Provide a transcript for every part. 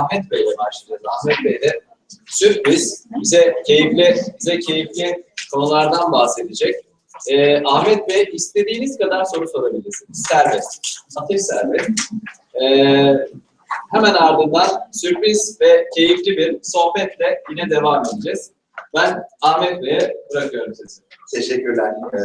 Ahmet Bey'le başlayacağız. Ahmet Bey de sürpriz, bize keyifli, bize keyifli konulardan bahsedecek. Ee, Ahmet Bey istediğiniz kadar soru sorabilirsiniz. Serbest. Atış serbest. Ee, hemen ardından sürpriz ve keyifli bir sohbetle yine devam edeceğiz. Ben Ahmet Bey'e bırakıyorum sesi. Teşekkürler. Ee,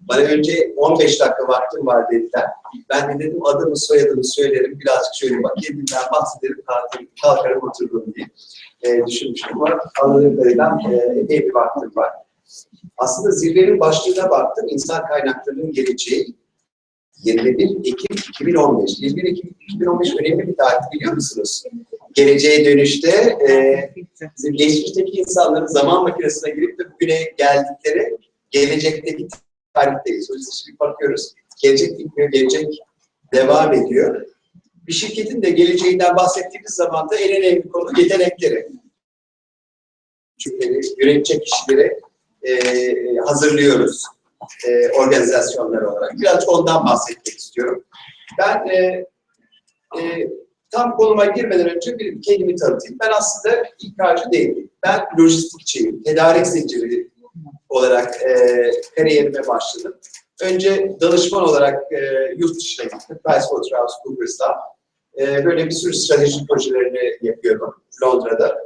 bana önce 15 dakika vaktim var dediler. Ben de dedim adımı soyadımı söylerim, birazcık şöyle bak kendimden bahsederim, kalkarım, kalkarım otururum diye e, düşünmüştüm. Ama anladığım kadarıyla e, epey bir vaktim var. Aslında zirvenin başlığına baktım, insan kaynaklarının geleceği 21 Ekim 2015. 21 Ekim 2015 önemli bir tarih biliyor musunuz? Geleceğe dönüşte e, geçmişteki insanların zaman makinesine girip de bugüne geldikleri gelecekteki yüzden şimdi bakıyoruz. Gelecek bitmiyor, gelecek devam ediyor. Bir şirketin de geleceğinden bahsettiğimiz zaman da en önemli konu yetenekleri. Çünkü yönetecek kişileri e, hazırlıyoruz e, organizasyonlar olarak. Birazcık ondan bahsetmek istiyorum. Ben e, e, tam konuma girmeden önce bir kendimi tanıtayım. Ben aslında İK'cı değilim. Ben lojistikçiyim. Tedarik zinciri olarak e, kariyerime başladım. Önce danışman olarak e, yurt dışına gittim. PricewaterhouseCoopers'ta. E, böyle bir sürü strateji projelerini yapıyorum Londra'da.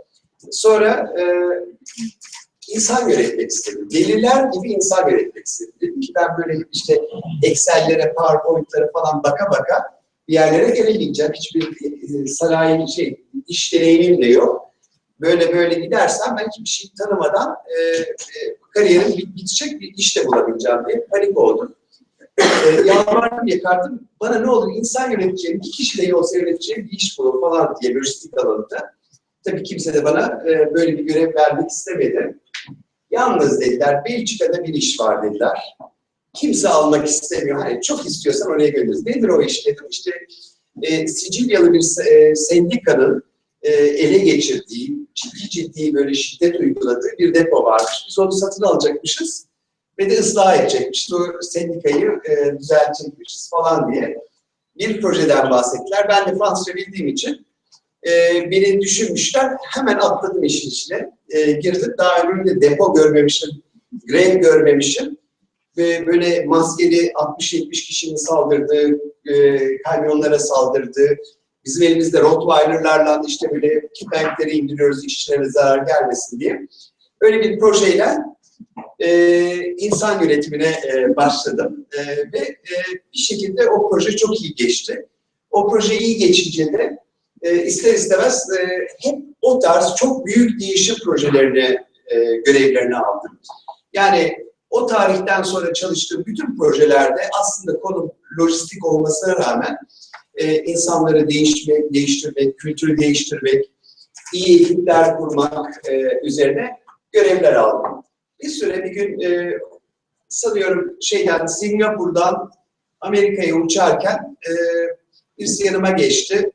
Sonra e, insan yönetmek istedim. Deliler gibi insan yönetmek istedim. Dedim ki ben böyle işte Excel'lere, PowerPoint'lere falan baka baka bir yerlere gelemeyeceğim. Hiçbir e, sanayi şey, iş deneyimim de yok. Böyle böyle gidersem ben şey tanımadan e, e, kariyerim bit- bitecek bir iş de bulabileceğim diye panik oldum. E, yalvardım yakardım. Bana ne olur insan yöneteceğim, bir kişi de olsa yöneteceğim bir iş bulun falan diye lojistik alanında. Tabii kimse de bana e, böyle bir görev vermek istemedi. Yalnız dediler, Belçika'da bir iş var dediler. Kimse almak istemiyor. Hani çok istiyorsan oraya göndeririz. Nedir o iş dedim. İşte e, Sicilyalı bir e, sendikanın e, ele geçirdiği, ciddi ciddi böyle şiddet uyguladığı bir depo varmış. Biz onu satın alacakmışız ve de ıslah edecekmişiz. O sendikayı e, düzeltecekmişiz falan diye bir projeden bahsettiler. Ben de Fransızca bildiğim için e, beni düşünmüşler. Hemen atladım işin içine. E, girdim. Daha önce depo görmemişim, grev görmemişim. Ve böyle maskeli 60-70 kişinin saldırdığı, e, kamyonlara saldırdığı, Bizim elimizde Rottweiler'larla işte böyle kepenkleri indiriyoruz işçilere zarar gelmesin diye. Öyle bir projeyle e, insan yönetimine e, başladım. E, ve e, bir şekilde o proje çok iyi geçti. O proje iyi geçince de e, ister istemez e, hep o tarz çok büyük değişim projelerini, e, görevlerini aldım. Yani o tarihten sonra çalıştığım bütün projelerde aslında konu lojistik olmasına rağmen e, insanları değişmek, değiştirmek, kültürü değiştirmek, iyi ekipler kurmak e, üzerine görevler aldım. Bir süre bir gün e, sanıyorum şeyden Singapur'dan Amerika'ya uçarken e, birisi yanıma geçti.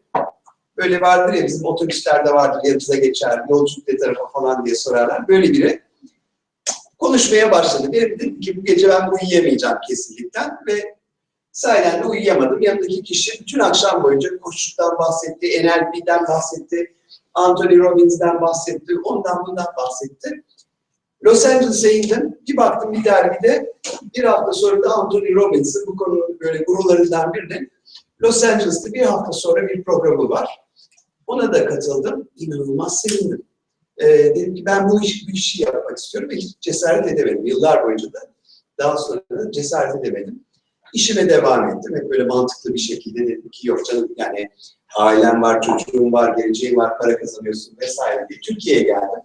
Böyle vardır ya bizim otobüslerde vardır yanımıza geçer, yolculuk ne tarafa falan diye sorarlar. Böyle biri konuşmaya başladı. Ben dedim ki bu gece ben uyuyamayacağım kesinlikle ve Sahiden de uyuyamadım. Yanındaki kişi bütün akşam boyunca koşuktan bahsetti, NLP'den bahsetti, Anthony Robbins'den bahsetti, ondan bundan bahsetti. Los Angeles'a indim. Bir baktım bir dergide bir hafta sonra da Anthony Robbins'in bu konunun böyle gurularından birinin Los Angeles'ta bir hafta sonra bir programı var. Ona da katıldım. İnanılmaz sevindim. Ee, dedim ki ben bu işi, bu işi yapmak istiyorum ve cesaret edemedim. Yıllar boyunca da daha sonra da cesaret edemedim. İşime devam ettim. Hep böyle mantıklı bir şekilde dedim ki yok canım yani ailem var, çocuğum var, geleceğim var, para kazanıyorsun vesaire diye Türkiye'ye geldim.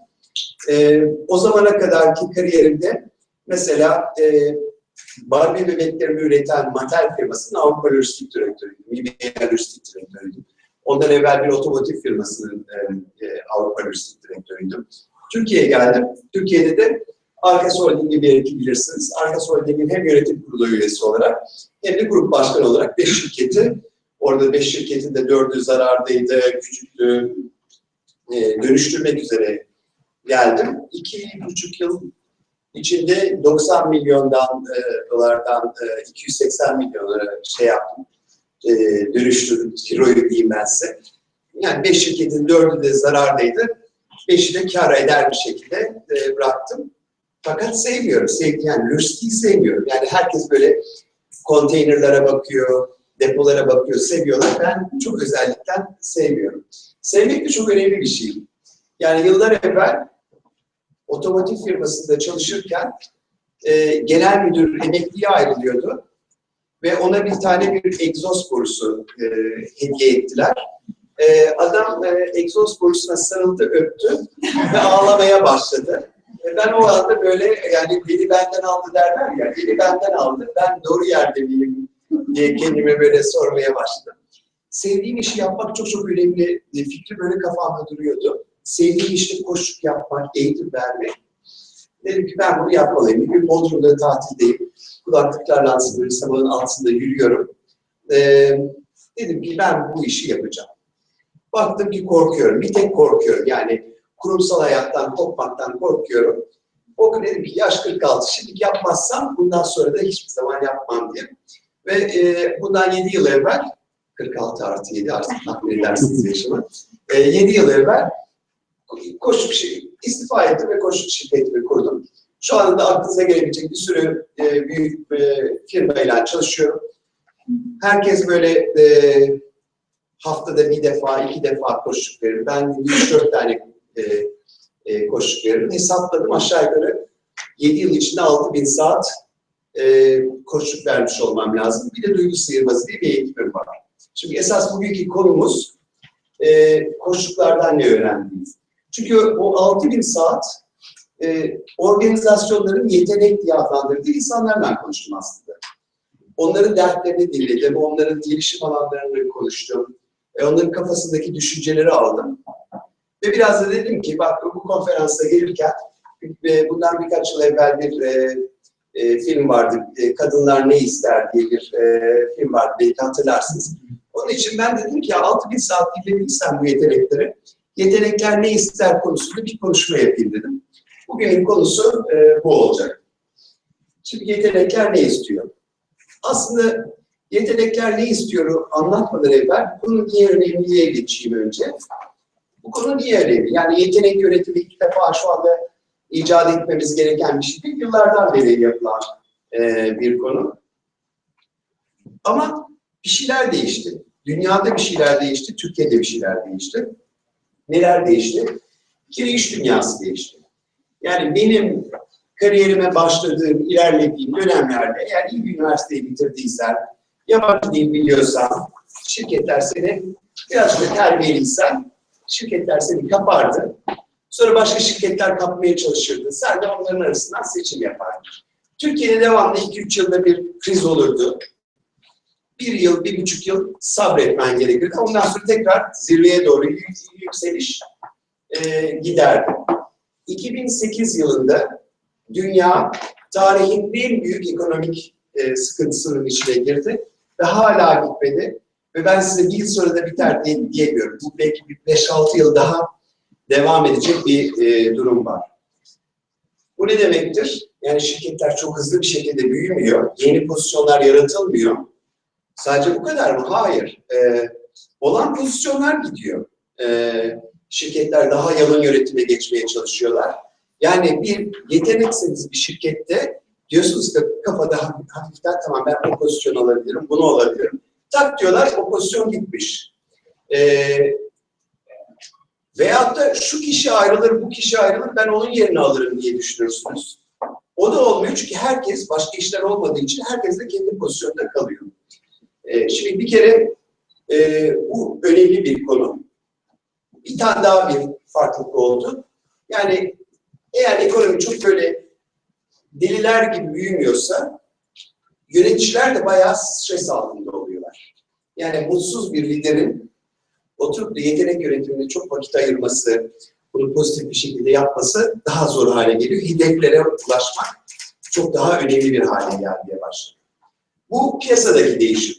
Ee, o zamana kadarki kariyerimde mesela e, Barbie bebeklerini üreten Mattel firmasının Avrupa Lojistik Direktörüydüm. İBM Lojistik Direktörüydüm. Ondan evvel bir otomotiv firmasının e, e, Avrupa Lojistik Direktörüydüm. Türkiye'ye geldim. Türkiye'de de Arkas Holding'i belki bilirsiniz. Arkas Holding'in hem yönetim kurulu üyesi olarak hem de grup başkanı olarak beş şirketi, orada beş şirketin de dördü zarardaydı, küçüktü, e, dönüştürmek üzere geldim. İki buçuk yıl içinde 90 milyondan e, dolardan e, 280 milyonlara şey yaptım, e, dönüştürdüm, kiloyu diyeyim. Yani beş şirketin dördü de zarardaydı. Beşi de kar eder bir şekilde e, bıraktım. Fakat sevmiyorum. Sev, yani lojistik sevmiyorum. Yani herkes böyle konteynerlara bakıyor, depolara bakıyor, seviyorlar. Ben çok özellikten sevmiyorum. Sevmek de çok önemli bir şey. Yani yıllar evvel otomotiv firmasında çalışırken e, genel müdür emekliye ayrılıyordu ve ona bir tane bir egzoz borusu e, hediye ettiler. E, adam e, egzoz borusuna sarıldı, öptü ve ağlamaya başladı. E, ben o anda böyle yani beni benden aldı derler ya, beni benden aldı, ben doğru yerde miyim diye kendime böyle sormaya başladım. Sevdiğim işi yapmak çok çok önemli. E, Fikri böyle kafamda duruyordu. Sevdiğim işte koşuk yapmak, eğitim vermek. Dedim ki ben bunu yapmalıyım. Bir gün Bodrum'da tatildeyim. Kulaklıklarla aslında böyle sabahın altında yürüyorum. Ee, dedim ki ben bu işi yapacağım. Baktım ki korkuyorum. Bir tek korkuyorum. Yani kurumsal hayattan, kopmaktan korkuyorum. O gün dedim ki yaş 46. Şimdi yapmazsam bundan sonra da hiçbir zaman yapmam diye. Ve e, bundan 7 yıl evvel 46 artı 7 artık takdir edersiniz yaşımı. E, 7 yıl evvel koşuk şey, istifa ettim ve koşuk şirketimi kurdum. Şu anda da aklınıza gelebilecek bir sürü e, büyük e, firmayla çalışıyorum. Herkes böyle e, haftada bir defa, iki defa koşuk verir. Ben 3-4 tane e, e, veririm. Hesapladım aşağı yukarı 7 yıl içinde 6000 saat e, koşuk vermiş olmam lazım. Bir de duygu sıyırması diye bir eğitimim var. Şimdi esas bugünkü konumuz e, koşuklardan ne öğrendiğimiz. Çünkü o 6000 saat e, organizasyonların yetenek diye adlandırdığı insanlarla konuştum aslında. Onların dertlerini dinledim, onların gelişim alanlarını konuştum, e, onların kafasındaki düşünceleri aldım. Ve biraz da dedim ki bak bu konferansa gelirken bundan birkaç yıl evvel bir e, e, film vardı, e, Kadınlar Ne İster diye bir e, film vardı, belki hatırlarsınız. Onun için ben dedim ki 6000 saat dinlediysen bu yetenekleri, yetenekler ne ister konusunda bir konuşma yapayım dedim. Bugünün konusu e, bu olacak. Şimdi yetenekler ne istiyor? Aslında yetenekler ne istiyor anlatmadan evvel bunun niye önemliye geçeyim önce. Bu konu niye önemli? Yani yetenek yönetimi ilk defa şu anda icat etmemiz gereken bir şey değil. Yıllardan beri yapılan e, bir konu. Ama bir şeyler değişti. Dünyada bir şeyler değişti, Türkiye'de bir şeyler değişti. Neler değişti? Bir kere iş dünyası değişti. Yani benim kariyerime başladığım, ilerlediğim dönemlerde eğer iyi bir üniversiteyi bitirdiysen, yabancı dil biliyorsan, şirketler seni biraz da terbiyeliysen, şirketler seni kapardı. Sonra başka şirketler kapmaya çalışırdı. Sen de onların arasından seçim yapardın. Türkiye'de devamlı 2-3 yılda bir kriz olurdu. Bir yıl, bir buçuk yıl sabretmen gerekirdi. Ondan sonra tekrar zirveye doğru yükseliş e, giderdi. 2008 yılında dünya tarihin en büyük ekonomik e, sıkıntısının içine girdi ve hala gitmedi. Ve ben size bir yıl sonra da biter diye diyemiyorum. Bu belki bir 5-6 yıl daha devam edecek bir e, durum var. Bu ne demektir? Yani şirketler çok hızlı bir şekilde büyümüyor. Yeni pozisyonlar yaratılmıyor. Sadece bu kadar mı? Hayır. E, olan pozisyonlar gidiyor. E, şirketler daha yalın yönetime geçmeye çalışıyorlar. Yani bir yetenekseniz bir şirkette diyorsunuz ki kafada hafiften tamam ben o pozisyon alabilirim, bunu alabilirim. Tak diyorlar o pozisyon gitmiş. Ee, veyahut da şu kişi ayrılır, bu kişi ayrılır ben onun yerini alırım diye düşünürsünüz. O da olmuyor çünkü herkes başka işler olmadığı için herkes de kendi pozisyonunda kalıyor. Ee, şimdi bir kere e, bu önemli bir konu. Bir tane daha bir farklılık oldu. Yani eğer ekonomi çok böyle deliler gibi büyümüyorsa yöneticiler de bayağı stres altında oluyorlar. Yani mutsuz bir liderin oturup da yetenek yönetimine çok vakit ayırması, bunu pozitif bir şekilde yapması daha zor hale geliyor. Hedeflere ulaşmak çok daha önemli bir hale gelmeye başlıyor. Bu piyasadaki değişim,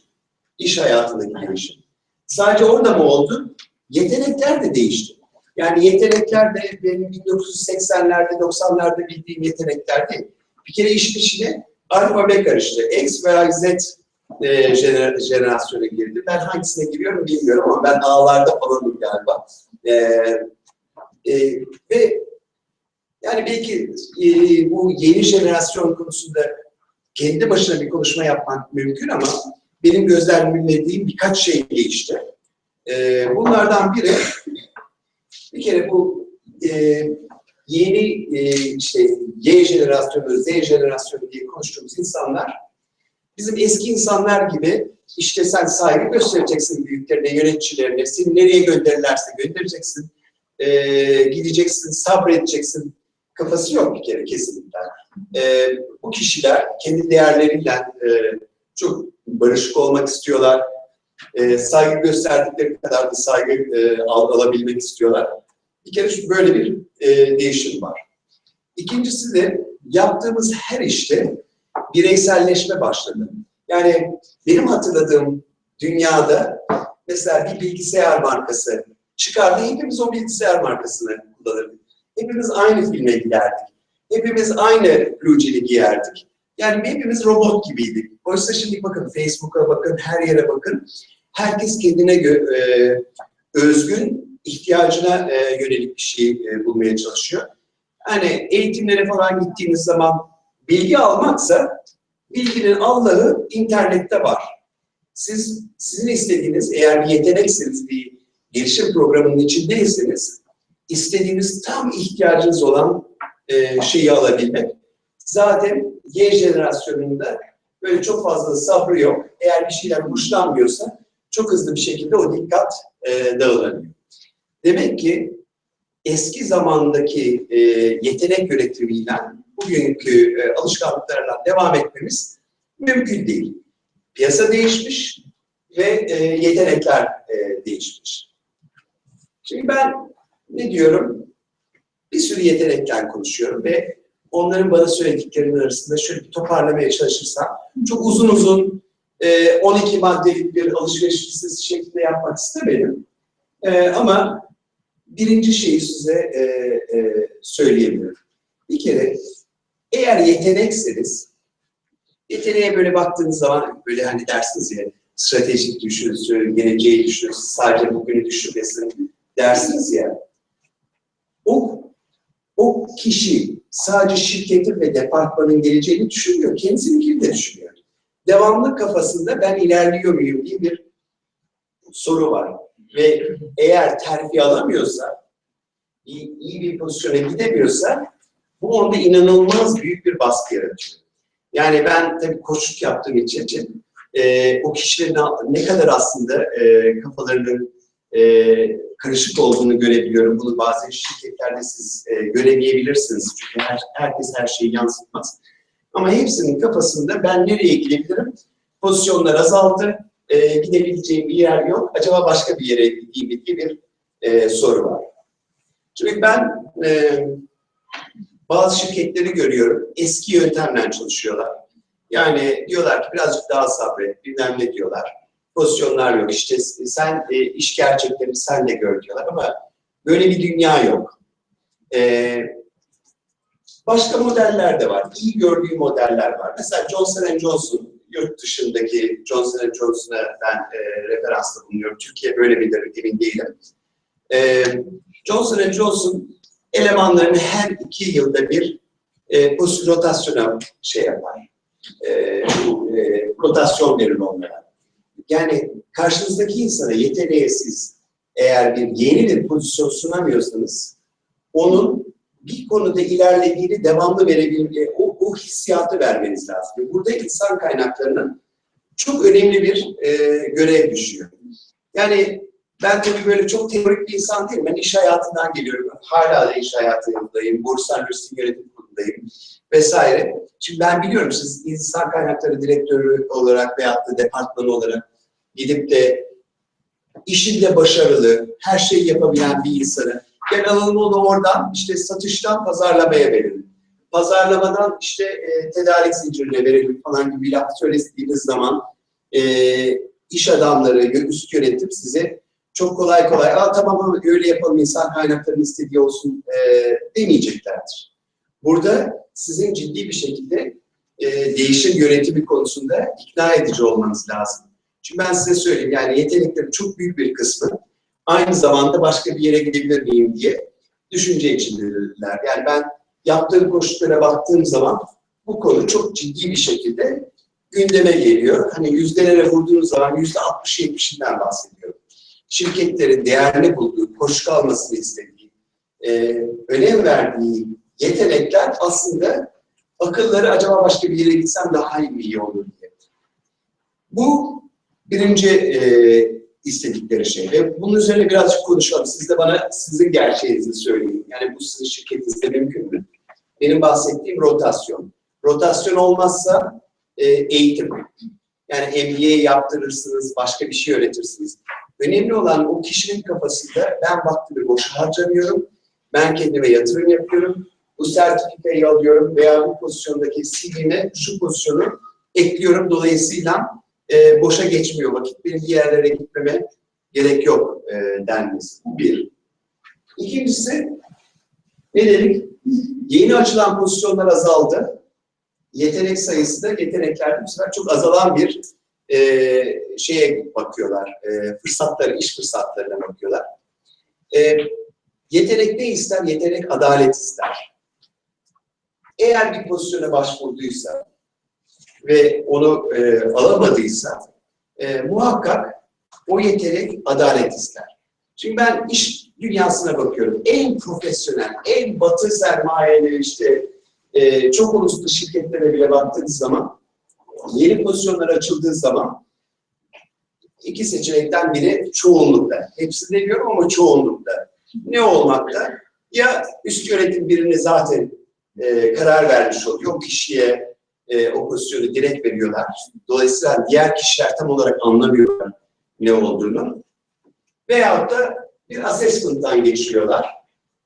iş hayatındaki değişim. Sadece orada mı oldu? Yetenekler de değişti. Yani yetenekler de benim 1980'lerde, 90'larda bildiğim yetenekler değil. Bir kere iş içine alfabe karıştı. X veya Z e, jener- jenerasyona girdi. Ben hangisine giriyorum bilmiyorum ama ben A'larda falanım galiba. E, e, ve yani belki e, bu yeni jenerasyon konusunda kendi başına bir konuşma yapmak mümkün ama benim gözlemlediğim birkaç şey değişti. E, bunlardan biri bir kere bu e, yeni e, işte Y jenerasyonu, Z jenerasyonu diye konuştuğumuz insanlar bizim eski insanlar gibi işte sen saygı göstereceksin büyüklerine, yöneticilerine, seni nereye gönderirlerse göndereceksin, e, gideceksin, sabredeceksin kafası yok bir kere kesinlikle. E, bu kişiler kendi değerleriyle e, çok barışık olmak istiyorlar. E, saygı gösterdikleri kadar da saygı e, al- alabilmek istiyorlar. Bir kere şu böyle bir e, değişim var. İkincisi de yaptığımız her işte bireyselleşme başladı. Yani benim hatırladığım dünyada mesela bir bilgisayar markası çıkardı. Hepimiz o bilgisayar markasını kullanırdık. Hepimiz aynı filme giderdik. Hepimiz aynı blue giyerdik. Yani hepimiz robot gibiydik. Oysa şimdi bakın Facebook'a bakın, her yere bakın. Herkes kendine e, özgün ihtiyacına e, yönelik bir şey e, bulmaya çalışıyor. Hani eğitimlere falan gittiğiniz zaman bilgi almaksa bilginin Allah'ı internette var. Siz sizin istediğiniz eğer bir yeteneksiniz bir gelişim programının içindeyseniz istediğiniz tam ihtiyacınız olan e, şeyi alabilmek. Zaten Y jenerasyonunda böyle çok fazla sabrı yok. Eğer bir şeyler hoşlanmıyorsa çok hızlı bir şekilde o dikkat e, dağılanıyor. Demek ki eski zamandaki e, yetenek yönetimiyle bugünkü e, alışkanlıklarla devam etmemiz mümkün değil. Piyasa değişmiş ve e, yetenekler e, değişmiş. Şimdi ben ne diyorum? Bir sürü yetenekten konuşuyorum ve onların bana söylediklerinin arasında şöyle bir toparlamaya çalışırsam çok uzun uzun e, 12 maddelik bir alışveriş listesi şeklinde yapmak. E, ama birinci şeyi size e, e, söyleyebilirim. Bir kere eğer yetenekseniz yeteneğe böyle baktığınız zaman böyle hani dersiniz ya stratejik düşünsün, geleceği düşünsün, sadece bugünü düşünmesin dersiniz ya. O o kişi sadece şirketin ve departmanın geleceğini düşünmüyor. Kendisininkini de düşünüyor. Devamlı kafasında ben ilerliyor muyum diye bir soru var. Ve eğer terfi alamıyorsa, iyi, iyi bir pozisyona gidemiyorsa bu onda inanılmaz büyük bir baskı yaratıyor. Yani ben tabii koçluk yaptığım için e, o kişilerin ne kadar aslında e, kafalarının e, karışık olduğunu görebiliyorum. Bunu bazı şirketlerde siz e, göremeyebilirsiniz. Çünkü her, herkes her şeyi yansıtmaz. Ama hepsinin kafasında ben nereye gidebilirim? Pozisyonlar azaldı. E, gidebileceğim bir yer yok. Acaba başka bir yere gideyim diye bir e, soru var. Çünkü ben e, bazı şirketleri görüyorum. Eski yöntemle çalışıyorlar. Yani diyorlar ki birazcık daha sabret, bilmem ne diyorlar pozisyonlar yok. İşte sen e, iş gerçeklerini sen de gör diyorlar ama böyle bir dünya yok. E, başka modeller de var. İyi gördüğüm modeller var. Mesela Johnson Johnson yurt dışındaki Johnson Johnson'a ben e, referansta bulunuyorum. Türkiye böyle midir emin değilim. E, Johnson Johnson elemanlarını her iki yılda bir e, pozisyon rotasyona şey yapar. E, bu, e, rotasyon verir onlara yani karşınızdaki insana yeteneğe siz eğer bir yeni bir pozisyon sunamıyorsanız onun bir konuda ilerlediğini devamlı verebilme, o, o hissiyatı vermeniz lazım. Burada insan kaynaklarının çok önemli bir e, görev düşüyor. Yani ben tabii böyle çok teorik bir insan değilim. Ben iş hayatından geliyorum. Hala da iş hayatındayım. Borsa Üniversitesi Yönetim Kurulu'ndayım vesaire. Şimdi ben biliyorum siz insan kaynakları direktörü olarak veyahut da departmanı olarak gidip de işinde başarılı, her şeyi yapabilen bir insanı ben alalım onu oradan işte satıştan pazarlamaya verelim. Pazarlamadan işte e, tedarik zincirine verelim falan gibi laf söylediğiniz zaman e, iş adamları, üst yönetim size çok kolay kolay Aa, tamam ama öyle yapalım insan kaynaklarının istediği olsun e, demeyeceklerdir. Burada sizin ciddi bir şekilde e, değişim yönetimi konusunda ikna edici olmanız lazım. Çünkü ben size söyleyeyim yani yeteneklerin çok büyük bir kısmı aynı zamanda başka bir yere gidebilir miyim diye düşünce içindedirler. Yani ben yaptığım koşullara baktığım zaman bu konu çok ciddi bir şekilde gündeme geliyor. Hani yüzdelere vurduğunuz zaman yüzde 60-70'inden bahsediyorum. Şirketlerin değerli bulduğu, koşu kalmasını istediği, e, önem verdiği yetenekler aslında akılları acaba başka bir yere gitsem daha iyi iyi olur diye. Bu birinci e, istedikleri şey ve bunun üzerine birazcık konuşalım. Siz de bana sizin gerçeğinizi söyleyin. Yani bu sizin şirketinizde mümkün mü? Benim bahsettiğim rotasyon. Rotasyon olmazsa e, eğitim. Yani MBA yaptırırsınız, başka bir şey öğretirsiniz. Önemli olan o kişinin kafasında ben vaktimi boş harcamıyorum, ben kendime yatırım yapıyorum, bu sertifikayı alıyorum veya bu pozisyondaki CV'me şu pozisyonu ekliyorum. Dolayısıyla e, boşa geçmiyor vakit. Bir yerlere gitmeme gerek yok e, denmesi. Bu bir. İkincisi, ne dedik? Yeni açılan pozisyonlar azaldı. Yetenek sayısı da yeteneklerde bu sefer çok azalan bir e, şeye bakıyorlar. E, fırsatları, iş fırsatlarına bakıyorlar. E, yetenek ne ister? Yetenek adalet ister. Eğer bir pozisyona başvurduysa ve onu e, alamadıysa e, muhakkak o yetenek adalet ister. Çünkü ben iş dünyasına bakıyorum. En profesyonel, en batı sermayeli işte e, çok uluslu şirketlere bile baktığınız zaman yeni pozisyonlar açıldığı zaman iki seçenekten biri çoğunlukta. Hepsi demiyorum ama çoğunlukta. Ne olmakta? Ya üst yönetim birini zaten e, karar vermiş oluyor. O kişiye e, o pozisyonu direkt veriyorlar. Dolayısıyla diğer kişiler tam olarak anlamıyorlar ne olduğunu. Veyahut da bir assessment'tan geçiriyorlar.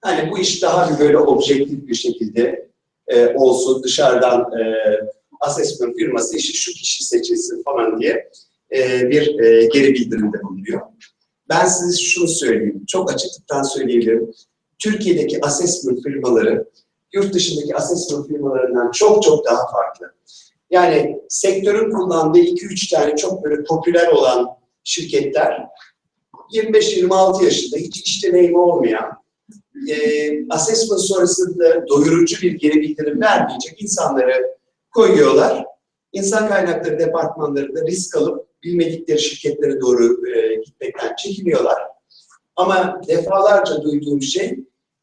Hani bu iş daha bir böyle objektif bir şekilde e, olsun dışarıdan e, assessment firması işi şu kişi seçilsin falan diye e, bir e, geri bildirimde bulunuyor. Ben size şunu söyleyeyim, çok açıklıktan söyleyebilirim. Türkiye'deki assessment firmaları yurt dışındaki assessment firmalarından çok çok daha farklı. Yani sektörün kullandığı 2-3 tane çok böyle popüler olan şirketler 25-26 yaşında hiç iş deneyimi olmayan e, assessment sonrasında doyurucu bir geri bildirim vermeyecek insanları koyuyorlar. İnsan kaynakları departmanlarında risk alıp bilmedikleri şirketlere doğru e, gitmekten çekiniyorlar. Ama defalarca duyduğum şey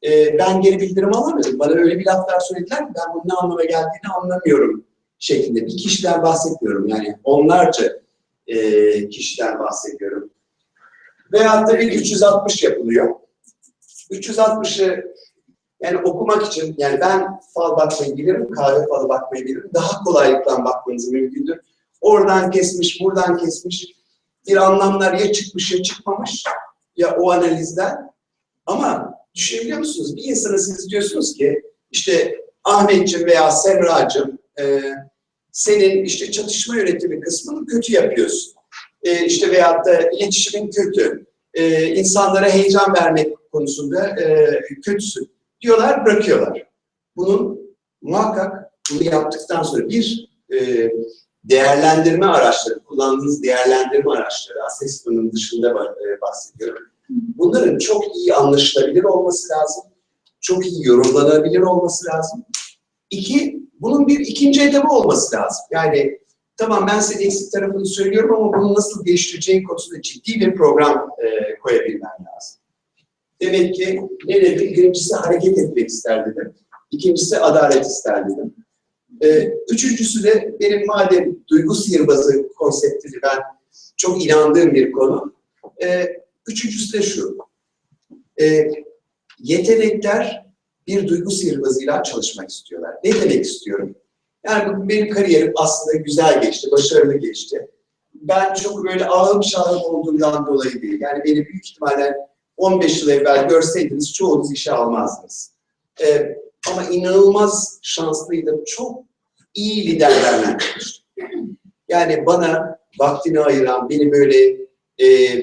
e, ben geri bildirim alamadım. Bana öyle bir laflar söylediler ki ben bunun ne anlama geldiğini anlamıyorum şeklinde. Bir kişiden bahsetmiyorum yani onlarca e, kişiden bahsediyorum. Veyahut da bir 360 yapılıyor. 360'ı yani okumak için, yani ben fal bakmayı bilirim, kahve falı bakmayı bilirim. Daha kolaylıkla bakmanız mümkündür. Oradan kesmiş, buradan kesmiş. Bir anlamlar ya çıkmış ya çıkmamış ya o analizden. Ama düşünebiliyor musunuz? Bir insana siz diyorsunuz ki işte Ahmetciğim veya Semra'cığım e, senin işte çatışma yönetimi kısmını kötü yapıyorsun. E, işte veyahut da iletişimin kötü. E, insanlara heyecan vermek konusunda e, kötüsün. Diyorlar, bırakıyorlar. Bunun muhakkak bunu yaptıktan sonra bir e, değerlendirme araçları, kullandığınız değerlendirme araçları, assessment'ın dışında e, bahsediyorum. Bunların çok iyi anlaşılabilir olması lazım. Çok iyi yorumlanabilir olması lazım. İki, bunun bir ikinci etabı olması lazım. Yani tamam ben size eksik tarafını söylüyorum ama bunu nasıl geliştireceğin konusunda ciddi bir program e, koyabilmen lazım. Demek ki ne dedim? Birincisi hareket etmek ister dedim. İkincisi adalet ister dedim. Ee, üçüncüsü de benim madem duygu sihirbazı konseptini ben çok inandığım bir konu. Ee, üçüncüsü de şu. Ee, yetenekler bir duygu sihirbazıyla çalışmak istiyorlar. Ne demek istiyorum? Yani benim kariyerim aslında güzel geçti, başarılı geçti. Ben çok böyle ağım şahım olduğumdan dolayı değil. Yani beni büyük ihtimalle 15 yıl evvel görseydiniz çoğunuz işe almazdınız. Ee, ama inanılmaz şanslıydım. Çok iyi liderlerle. Yani bana vaktini ayıran, beni böyle e,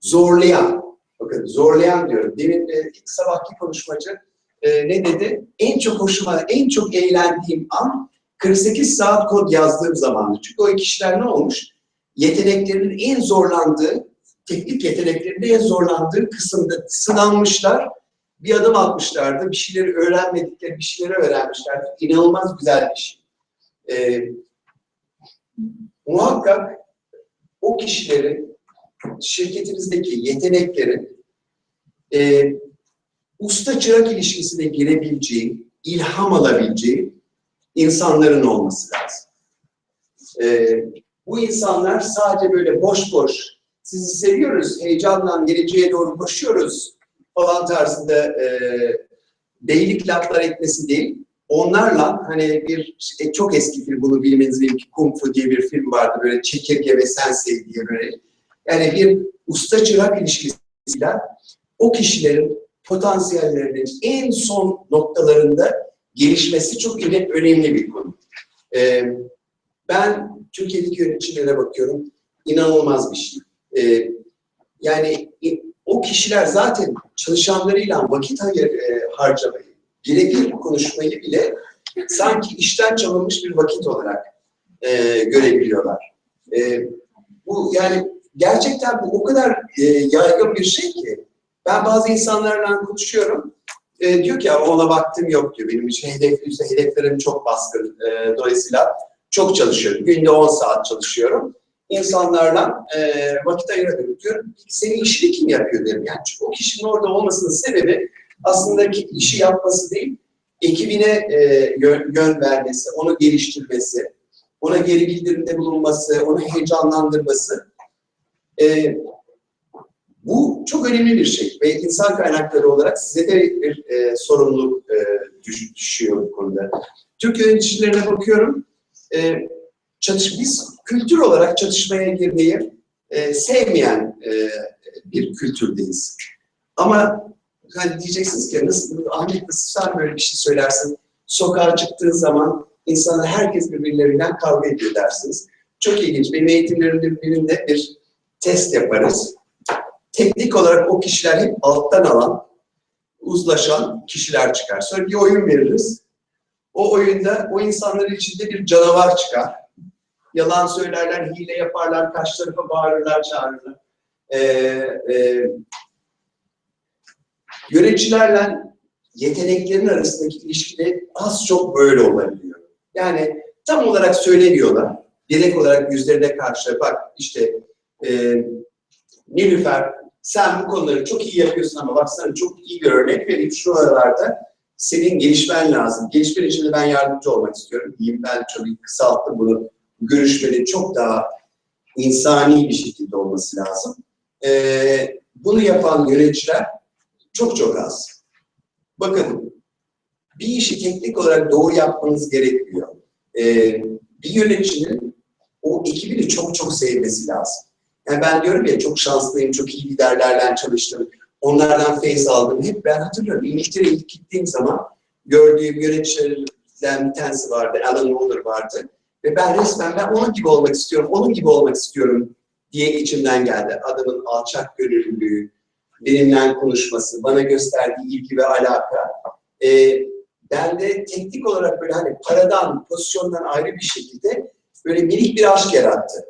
zorlayan, bakın zorlayan diyorum. Demin e, ilk sabahki konuşmacı e, ne dedi? En çok hoşuma, en çok eğlendiğim an 48 saat kod yazdığım zamandı. Çünkü o kişiler ne olmuş? Yeteneklerinin en zorlandığı, teknik yeteneklerinin en zorlandığı kısımda sınanmışlar. Bir adım atmışlardı. Bir şeyleri öğrenmedikleri bir şeyleri öğrenmişlerdi. İnanılmaz güzel bir şey. Ee, muhakkak o kişilerin şirketinizdeki yetenekleri e, usta çırak ilişkisine girebileceği, ilham alabileceği insanların olması lazım. Ee, bu insanlar sadece böyle boş boş, sizi seviyoruz, heyecanla geleceğe doğru koşuyoruz falan tarzında e, beylik laflar etmesi değil, onlarla hani bir e, çok eski film bunu bilmeniz gerekir. Kung Fu diye bir film vardı böyle çekirge ve sensei diye böyle. Yani bir usta çırak ilişkisiyle o kişilerin potansiyellerinin en son noktalarında gelişmesi çok öne- önemli bir konu. Ee, ben Türkiye'deki yöneticilere bakıyorum. inanılmaz bir şey. Ee, yani i- o kişiler zaten çalışanlarıyla vakit hayır, e, harcamayı, birebir konuşmayı bile sanki işten çalınmış bir vakit olarak e, görebiliyorlar. E, bu yani gerçekten bu o kadar e, yaygın bir şey ki ben bazı insanlarla konuşuyorum. E, diyor ki ona vaktim yok diyor. Benim için hedef, hedeflerim çok baskın. E, dolayısıyla çok çalışıyorum. Günde 10 saat çalışıyorum. İnsanlarla e, vakit ayıramıyorum diyorum. Senin işini kim yapıyor derim. Yani çünkü o kişinin orada olmasının sebebi aslında işi yapması değil, ekibine e, yön, yön vermesi, onu geliştirmesi, ona geri bildirimde bulunması, onu heyecanlandırması. E, bu çok önemli bir şey ve insan kaynakları olarak size de bir e, sorumluluk e, düş- düşüyor bu konuda. Türk yöneticilerine bakıyorum, e, çatış, biz kültür olarak çatışmaya girmeyi e, sevmeyen e, bir kültürdeyiz. Ama hani diyeceksiniz ki nasıl, Ahmet nasıl sen böyle bir şey söylersin? Sokağa çıktığın zaman insanlar herkes birbirlerinden kavga ediyor dersiniz. Çok ilginç. Benim eğitimlerimde birinde bir test yaparız teknik olarak o kişiler hep alttan alan, uzlaşan kişiler çıkar. Sonra bir oyun veririz. O oyunda o insanların içinde bir canavar çıkar. Yalan söylerler, hile yaparlar, karşı tarafa bağırırlar, çağırırlar. Ee, e, yöneticilerle yeteneklerin arasındaki ilişkide az çok böyle olabiliyor. Yani tam olarak söylemiyorlar. Direkt olarak yüzlerine karşı bak işte e, Nilüfer sen bu konuları çok iyi yapıyorsun ama baksana çok iyi bir örnek vereyim şu aralarda senin gelişmen lazım. Gelişmen için de ben yardımcı olmak istiyorum. Diyeyim ben çok kısalttım bunu. Görüşmenin çok daha insani bir şekilde olması lazım. Ee, bunu yapan yöneticiler çok çok az. Bakın bir işi teknik olarak doğru yapmanız gerekmiyor. Ee, bir yöneticinin o ekibini çok çok sevmesi lazım. Yani ben diyorum ya çok şanslıyım, çok iyi liderlerle çalıştım. Onlardan feyiz aldım. Hep ben hatırlıyorum. İngiltere'ye ilk gittiğim zaman gördüğüm yöneticilerden bir tanesi vardı. Alan Waller vardı. Ve ben resmen ben onun gibi olmak istiyorum, onun gibi olmak istiyorum diye içimden geldi. Adamın alçak gönüllülüğü, benimle konuşması, bana gösterdiği ilgi ve alaka. Ee, ben de teknik olarak böyle hani paradan, pozisyondan ayrı bir şekilde böyle minik bir aşk yarattı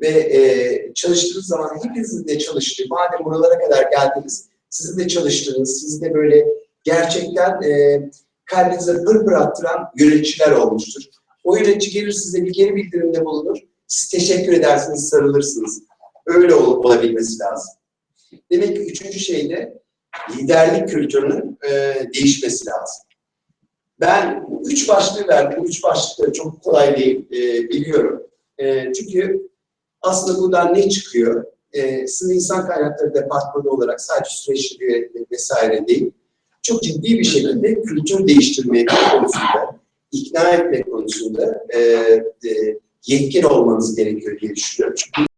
ve e, çalıştığınız zaman hepinizin de çalıştığı, madem buralara kadar geldiniz, sizin de çalıştığınız, siz de böyle gerçekten e, kalbinize pır pır attıran yöneticiler olmuştur. O yönetici gelir size bir geri bildirimde bulunur, siz teşekkür edersiniz, sarılırsınız. Öyle ol, olabilmesi lazım. Demek ki üçüncü şey de liderlik kültürünün e, değişmesi lazım. Ben üç başlığı verdim. Üç başlık da çok kolay değil, e, biliyorum. E, çünkü aslında buradan ne çıkıyor? Ee, sizin insan kaynakları departmanı olarak sadece süreçleri vesaire değil, çok ciddi bir şekilde kültür değiştirmek konusunda, ikna etmek konusunda e, e, yetkin olmanız gerekiyor diye düşünüyorum. Çünkü